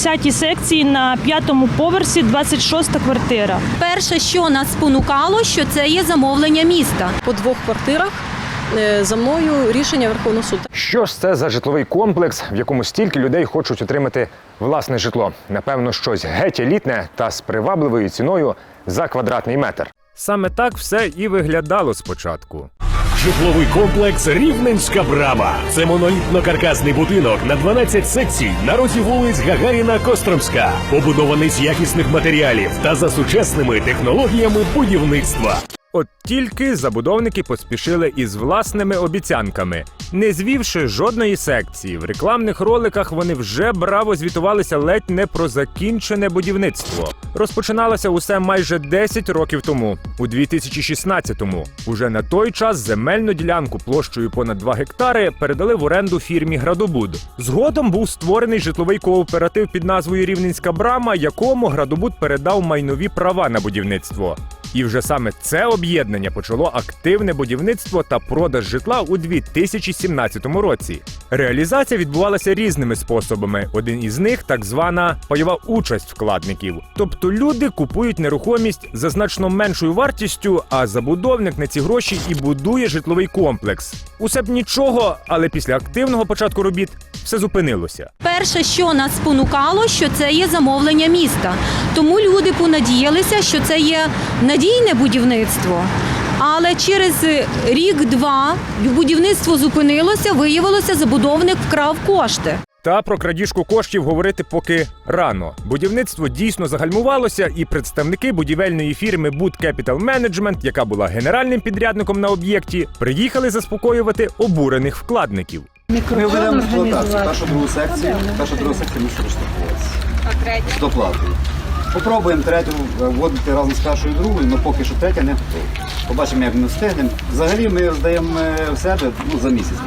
В 10 секції на п'ятому поверсі 26 квартира. Перше, що нас спонукало, що це є замовлення міста. по двох квартирах е, за мною рішення Верховного суду. Що ж це за житловий комплекс, в якому стільки людей хочуть отримати власне житло? Напевно, щось геть елітне та з привабливою ціною за квадратний метр. Саме так все і виглядало спочатку. Житловий комплекс Рівненська Брама. Це монолітно-каркасний будинок на 12 секцій на розі вулиць Гагаріна Костромська, побудований з якісних матеріалів та за сучасними технологіями будівництва. От тільки забудовники поспішили із власними обіцянками, не звівши жодної секції. В рекламних роликах вони вже браво звітувалися ледь не про закінчене будівництво. Розпочиналося усе майже 10 років тому, у 2016-му. Уже на той час земельну ділянку площею понад 2 гектари передали в оренду фірмі Градобуд. Згодом був створений житловий кооператив під назвою Рівненська Брама, якому Градобуд передав майнові права на будівництво. І вже саме це об'єднання почало активне будівництво та продаж житла у 2017 році. Реалізація відбувалася різними способами. Один із них так звана пайова участь вкладників. Тобто люди купують нерухомість за значно меншою вартістю, а забудовник на ці гроші і будує житловий комплекс. Усе б нічого, але після активного початку робіт все зупинилося. Перше, що нас спонукало, що це є замовлення міста. Тому люди понадіялися, що це є надійне будівництво. Але через рік-два будівництво зупинилося, виявилося, забудовник вкрав кошти. Та про крадіжку коштів говорити поки рано. Будівництво дійсно загальмувалося, і представники будівельної фірми Boot Capital Management, яка була генеральним підрядником на об'єкті, приїхали заспокоювати обурених вкладників. Ми ведемо експлуатацію. Першу другу секцію, перша друга секція мусить розтахуватися. З доплатою. Попробуємо третю е, вводити разом з першою і другою, але поки що третя не готова. Побачимо, як ми встигнемо. Взагалі ми здаємо е, в себе ну, за місяць.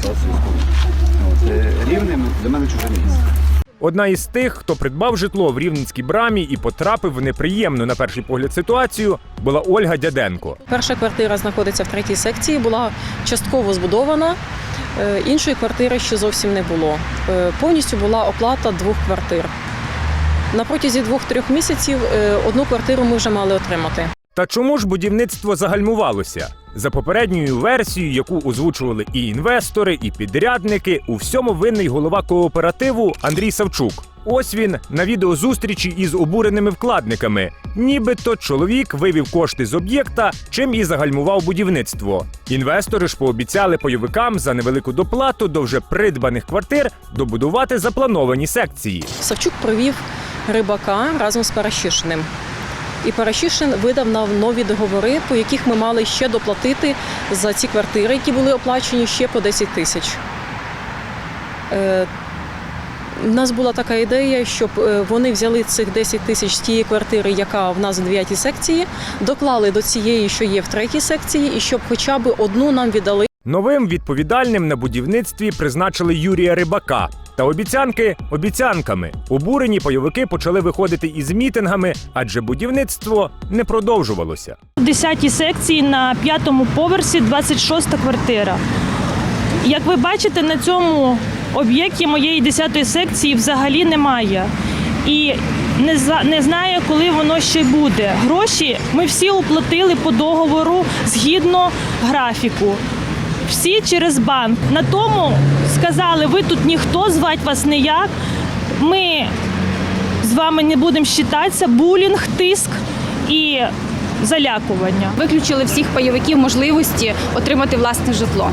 От, е, Рівним для мене чуже місце. Одна із тих, хто придбав житло в Рівненській брамі і потрапив в неприємну на перший погляд ситуацію, була Ольга Дяденко. Перша квартира знаходиться в третій секції, була частково збудована. Іншої квартири ще зовсім не було. Повністю була оплата двох квартир. На протязі двох-трьох місяців е, одну квартиру ми вже мали отримати. Та чому ж будівництво загальмувалося? За попередньою версією, яку озвучували і інвестори, і підрядники, у всьому винний голова кооперативу Андрій Савчук. Ось він на відеозустрічі із обуреними вкладниками. Нібито чоловік вивів кошти з об'єкта, чим і загальмував будівництво. Інвестори ж пообіцяли пайовикам за невелику доплату до вже придбаних квартир добудувати заплановані секції. Савчук провів рибака разом з Парашишиним. І Парашишин видав нам нові договори, по яких ми мали ще доплатити за ці квартири, які були оплачені ще по 10 тисяч. У нас була така ідея, щоб е, вони взяли цих 10 тисяч з тієї квартири, яка в нас в 9 секції, доклали до цієї, що є в третій секції, і щоб хоча б одну нам віддали. Новим відповідальним на будівництві призначили Юрія Рибака. Та обіцянки обіцянками. Обурені пайовики почали виходити із мітингами, адже будівництво не продовжувалося. В 10 секції на п'ятому поверсі 26 квартира. Як ви бачите, на цьому об'єкті моєї 10 секції взагалі немає. І не, не знаю, коли воно ще буде. Гроші ми всі оплатили по договору згідно графіку. Всі через банк. На тому сказали, ви тут ніхто, звать вас ніяк. Ми з вами не будемо вважатися, булінг, тиск і залякування. виключили всіх пайовиків можливості отримати власне житло.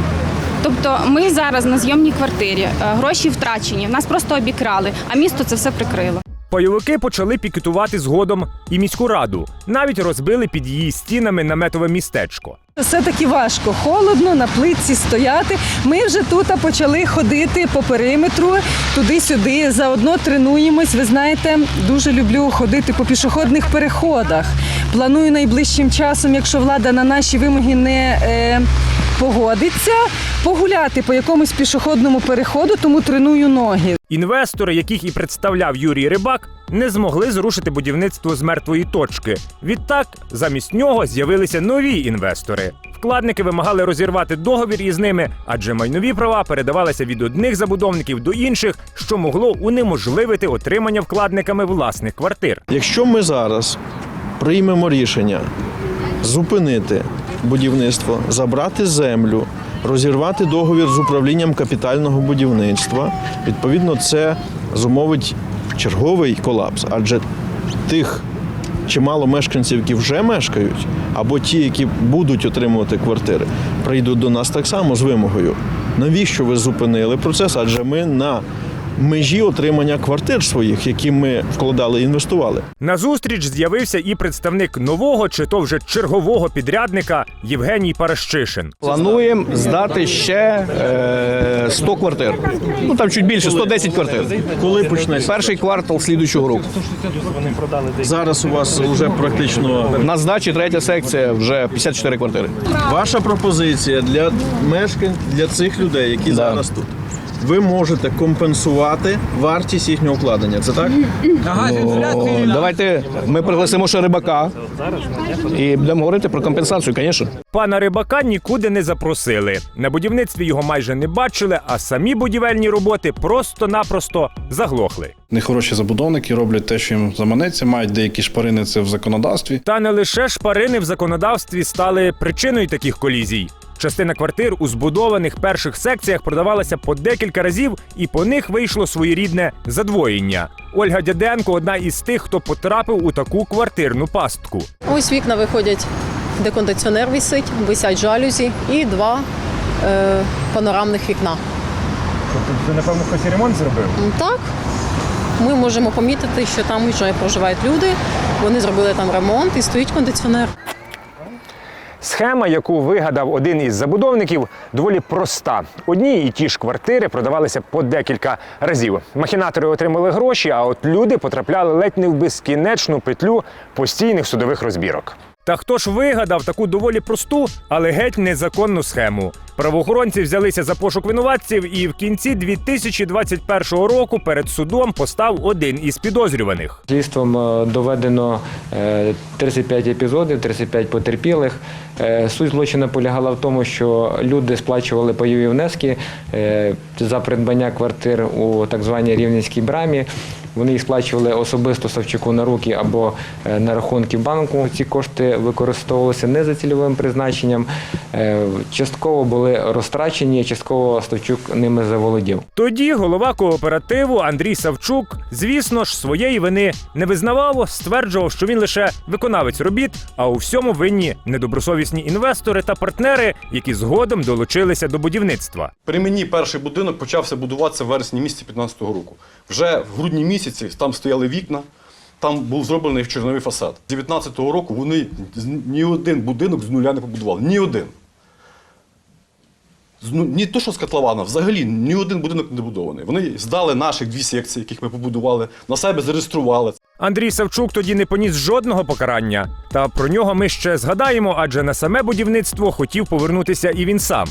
Тобто ми зараз на зйомній квартирі, е, гроші втрачені, нас просто обікрали, а місто це все прикрило. Пайовики почали пікетувати згодом і міську раду. Навіть розбили під її стінами наметове містечко. Все таки важко, холодно, на плитці стояти. Ми вже тут почали ходити по периметру, туди-сюди. Заодно тренуємось. Ви знаєте, дуже люблю ходити по пішохідних переходах. Планую найближчим часом, якщо влада на наші вимоги не е, погодиться, погуляти по якомусь пішохідному переходу, тому треную ноги. Інвестори, яких і представляв Юрій Рибак, не змогли зрушити будівництво з мертвої точки. Відтак, замість нього з'явилися нові інвестори. Вкладники вимагали розірвати договір із ними, адже майнові права передавалися від одних забудовників до інших, що могло унеможливити отримання вкладниками власних квартир. Якщо ми зараз приймемо рішення зупинити будівництво, забрати землю, розірвати договір з управлінням капітального будівництва, відповідно, це зумовить черговий колапс, адже тих чимало мешканців, які вже мешкають, або ті, які будуть отримувати квартири, прийдуть до нас так само з вимогою. Навіщо ви зупинили процес? Адже ми на межі отримання квартир своїх, які ми вкладали і інвестували. На зустріч з'явився і представник нового чи то вже чергового підрядника Євгеній Паращишин. Плануємо здати ще е, 100 квартир. Ну там чуть більше, 110 квартир. Коли почнеться? Перший квартал слідуючого року. Зараз у вас вже практично На здачі третя секція вже 54 квартири. ваша пропозиція для мешкань для цих людей, які Да. зараз тут. Ви можете компенсувати вартість їхнього вкладення. Це так? О, давайте ми пригласимо ще рибака і будемо говорити про компенсацію, звісно. Пана Рибака нікуди не запросили. На будівництві його майже не бачили, а самі будівельні роботи просто-напросто заглохли. Нехороші забудовники роблять те, що їм заманеться, мають деякі шпарини це в законодавстві. Та не лише шпарини в законодавстві стали причиною таких колізій. Частина квартир у збудованих перших секціях продавалася по декілька разів, і по них вийшло своєрідне задвоєння. Ольга Дяденко одна із тих, хто потрапив у таку квартирну пастку. Ось вікна виходять, де кондиціонер висить, висять жалюзі і два е, панорамних вікна. Це, напевно, хтось ремонт зробив. Так, ми можемо помітити, що там вже проживають люди. Вони зробили там ремонт і стоїть кондиціонер. Схема, яку вигадав один із забудовників, доволі проста. Одні і ті ж квартири продавалися по декілька разів. Махінатори отримали гроші, а от люди потрапляли ледь не в безкінечну петлю постійних судових розбірок. Та хто ж вигадав таку доволі просту, але геть незаконну схему? Правоохоронці взялися за пошук винуватців, і в кінці 2021 року перед судом постав один із підозрюваних. Слідством е, доведено е, 35 епізодів, 35 потерпілих. Е, Суть злочину полягала в тому, що люди сплачували пайові внески е, за придбання квартир у так званій Рівненській брамі. Вони їх сплачували особисто Савчуку на руки або е, на рахунки банку. Ці кошти використовувалися не за цільовим призначенням. Е, Частково були розтрачені, частково Ставчук ними заволодів. Тоді голова кооперативу Андрій Савчук, звісно ж, своєї вини не визнавав, стверджував, що він лише виконавець робіт, а у всьому винні недобросовісні інвестори та партнери, які згодом долучилися до будівництва. При мені перший будинок почався будуватися в вересні місяці 2015 року. Вже в грудні місяці там стояли вікна, там був зроблений чорновий фасад. З 2019 року вони ні один будинок з нуля не побудували. Ні один. Ну- Ні то, що з котлована, взагалі ні один будинок не добудований. Вони здали наших дві секції, яких ми побудували, на себе зареєстрували. Андрій Савчук тоді не поніс жодного покарання. Та про нього ми ще згадаємо, адже на саме будівництво хотів повернутися і він сам.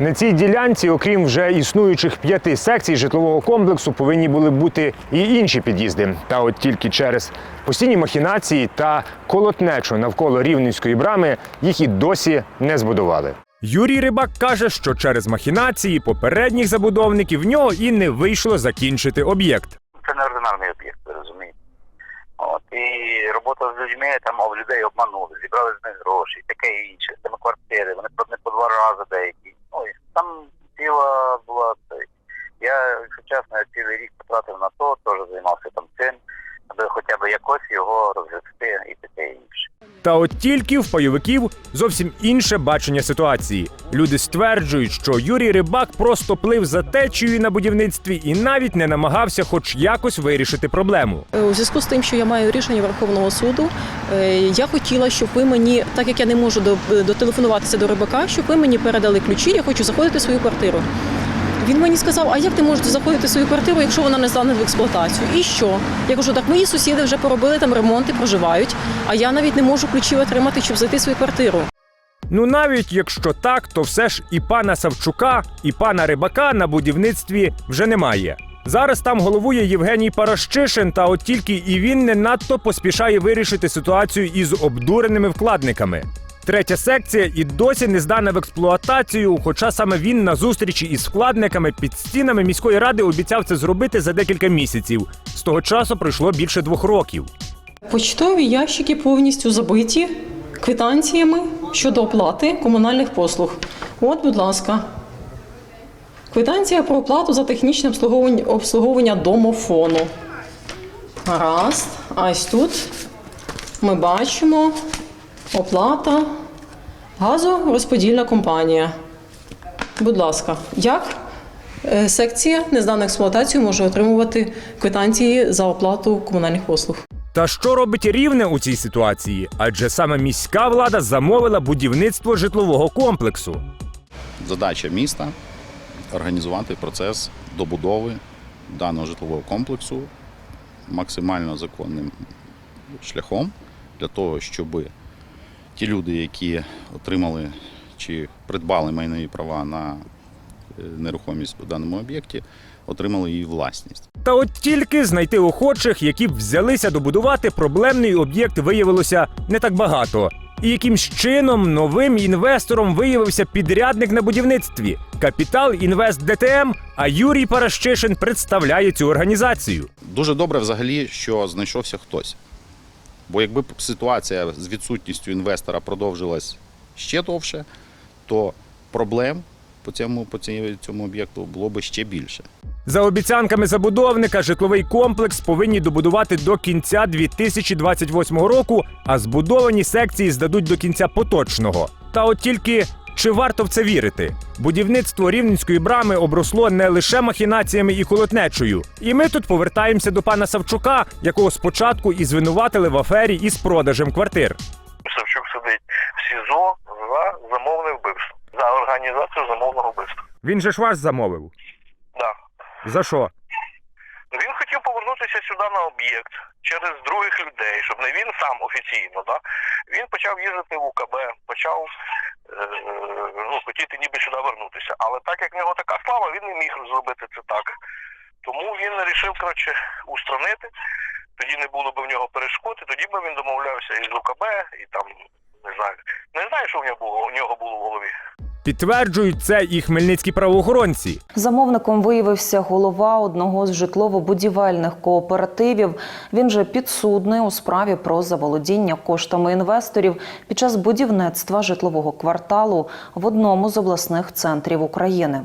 На цій ділянці, окрім вже існуючих п'яти секцій житлового комплексу, повинні були бути і інші під'їзди. Та от тільки через постійні махінації та колотнечу навколо рівненської брами їх і досі не збудували. Юрій Рибак каже, що через махінації попередніх забудовників в нього і не вийшло закінчити об'єкт. Це неординарний об'єкт, ви розумієте. От, і робота з людьми, там об людей обманули, зібрали з них гроші, таке інше, з тими квартири, вони не по два рази деякі. Там ціла була. Я, якщо чесно, цілий рік потратив на то, теж займався там цим, аби хоча б якось його розвести і. Та от тільки в пайовиків зовсім інше бачення ситуації. Люди стверджують, що Юрій Рибак просто плив за течією на будівництві і навіть не намагався хоч якось вирішити проблему. Е, У зв'язку з тим, що я маю рішення Верховного суду, е, я хотіла, щоб ви мені, так як я не можу до- дотелефонуватися до рибака, щоб ви мені передали ключі, я хочу заходити в свою квартиру. Він мені сказав, а як ти можеш заходити свою квартиру, якщо вона не здана в експлуатацію? І що? Я кажу, так мої сусіди вже поробили там ремонт і проживають, а я навіть не можу ключі отримати, щоб зайти в свою квартиру. Ну навіть якщо так, то все ж і пана Савчука, і пана Рибака на будівництві вже немає. Зараз там головує Євгеній Паращишин, та от тільки і він не надто поспішає вирішити ситуацію із обдуреними вкладниками. Третя секція і досі не здана в експлуатацію, хоча саме він на зустрічі із вкладниками під стінами міської ради обіцяв це зробити за декілька місяців. З того часу пройшло більше двох років. Почтові ящики повністю забиті квитанціями щодо оплати комунальних послуг. От, будь ласка. Квитанція про оплату за технічне обслуговування, обслуговування домофону. Гаразд. А ось тут ми бачимо оплата газорозподільна компанія. Будь ласка, як е, секція нездана експлуатацію може отримувати квитанції за оплату комунальних послуг? Та що робить рівне у цій ситуації? Адже саме міська влада замовила будівництво житлового комплексу. Задача міста організувати процес добудови даного житлового комплексу максимально законним шляхом для того, щоб ті люди, які отримали чи придбали майнові права на е, нерухомість у даному об'єкті, отримали її власність. Та от тільки знайти охочих, які б взялися добудувати проблемний об'єкт, виявилося не так багато. І якимсь чином новим інвестором виявився підрядник на будівництві Капітал Інвест ДТМ. А Юрій Паращишин представляє цю організацію. Дуже добре взагалі, що знайшовся хтось. Бо якби ситуація з відсутністю інвестора продовжилась ще довше, то проблем по цьому, по цьому, об'єкту було б ще більше. За обіцянками забудовника, житловий комплекс повинні добудувати до кінця 2028 року, а збудовані секції здадуть до кінця поточного. Та от тільки чи варто в це вірити? Будівництво рівненської брами обросло не лише махінаціями і колотнечою. І ми тут повертаємося до пана Савчука, якого спочатку і звинуватили в афері із продажем квартир. Савчук сидить в СІЗО за замовне вбивство. За організацію замовного вбивства. Він же ж вас замовив. Да. За що? Він хотів повернутися сюди на об'єкт через других людей, щоб не він сам офіційно. Да? Він почав їздити в УКБ, почав е, ну, хотіти ніби сюди вернутися. Але так як в нього така слава, він не міг зробити це так. Тому він вирішив коротше, устранити. Тоді не було б в нього перешкод, і тоді б він домовлявся із УКБ, і там не знаю. Не знаю, що в нього було у нього було в голові. Підтверджують це і хмельницькі правоохоронці. Замовником виявився голова одного з житлово-будівельних кооперативів. Він же підсудний у справі про заволодіння коштами інвесторів під час будівництва житлового кварталу в одному з обласних центрів України.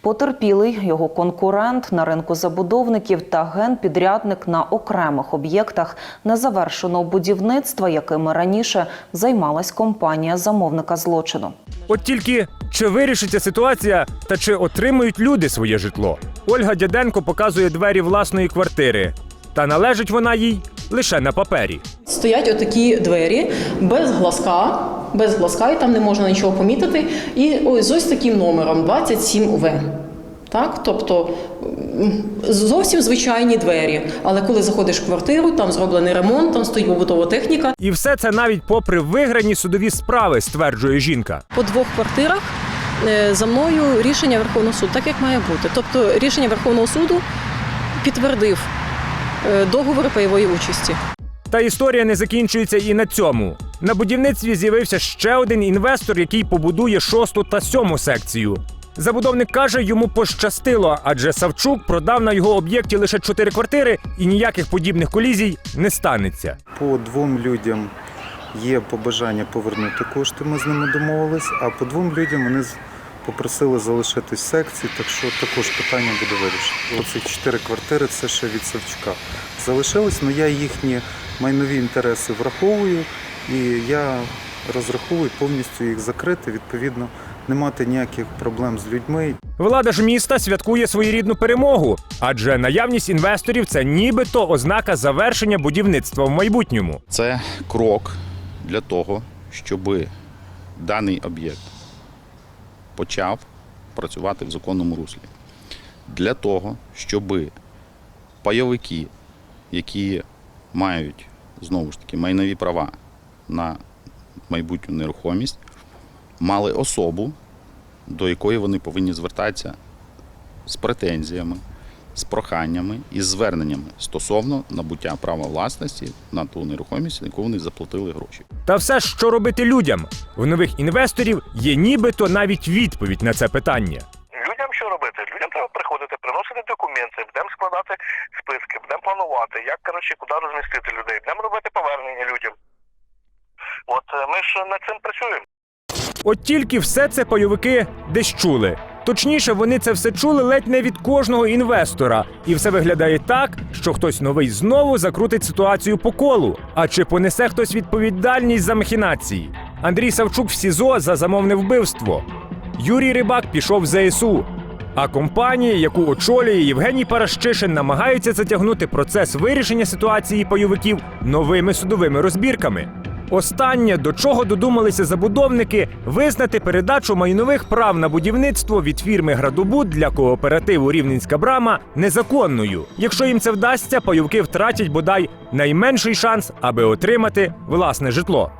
Потерпілий його конкурент на ринку забудовників та генпідрядник на окремих об'єктах незавершеного будівництва, якими раніше займалась компанія замовника злочину. От тільки чи вирішиться ситуація та чи отримують люди своє житло? Ольга Дяденко показує двері власної квартири. Та належить вона їй лише на папері. Стоять отакі двері без глазка, без глазка, і там не можна нічого помітити. І ось з ось таким номером 27В. Так, тобто зовсім звичайні двері. Але коли заходиш в квартиру, там зроблений ремонт, там стоїть побутова техніка. І все це навіть попри виграні судові справи, стверджує жінка. По двох квартирах е, за мною рішення Верховного суду, так як має бути. Тобто рішення Верховного суду підтвердив е, договори пайової участі. Та історія не закінчується і на цьому. На будівництві з'явився ще один інвестор, який побудує шосту та сьому секцію. Забудовник каже, йому пощастило, адже Савчук продав на його об'єкті лише чотири квартири, і ніяких подібних колізій не станеться. По двом людям є побажання повернути кошти, ми з ними домовились, а по двом людям вони попросили залишитись в секції, так що також питання буде вирішено. Оці чотири квартири це ще від Савчука. Залишились, але я їхні майнові інтереси враховую І я розраховую повністю їх закрити, відповідно, не мати ніяких проблем з людьми. Влада ж міста святкує своєрідну перемогу, адже наявність інвесторів це нібито ознака завершення будівництва в майбутньому. Це крок для того, щоб даний об'єкт почав працювати в законному руслі. Для того, щоб пайовики, які мають знову ж таки майнові права на майбутню нерухомість, мали особу, до якої вони повинні звертатися з претензіями, з проханнями і з зверненнями стосовно набуття права власності на ту нерухомість, на яку вони заплатили гроші. Та все ж, що робити людям? В нових інвесторів є нібито навіть відповідь на це питання. Людям що робити? Людям треба приходити, приносити документи, будемо складати списки, будемо планувати, як коротше, куди розмістити людей, будемо робити повернення людям. От е, ми ж над цим працюємо. От тільки все це пайовики десь чули. Точніше, вони це все чули ледь не від кожного інвестора, і все виглядає так, що хтось новий знову закрутить ситуацію по колу. А чи понесе хтось відповідальність за махінації? Андрій Савчук в СІЗО за замовне вбивство. Юрій Рибак пішов в ЗСУ. А компанія, яку очолює Євгеній Паращишин, намагається затягнути процес вирішення ситуації пайовиків новими судовими розбірками. Останнє, до чого додумалися забудовники, визнати передачу майнових прав на будівництво від фірми Градобуд для кооперативу Рівненська брама незаконною. Якщо їм це вдасться, пайовки втратять бодай найменший шанс, аби отримати власне житло.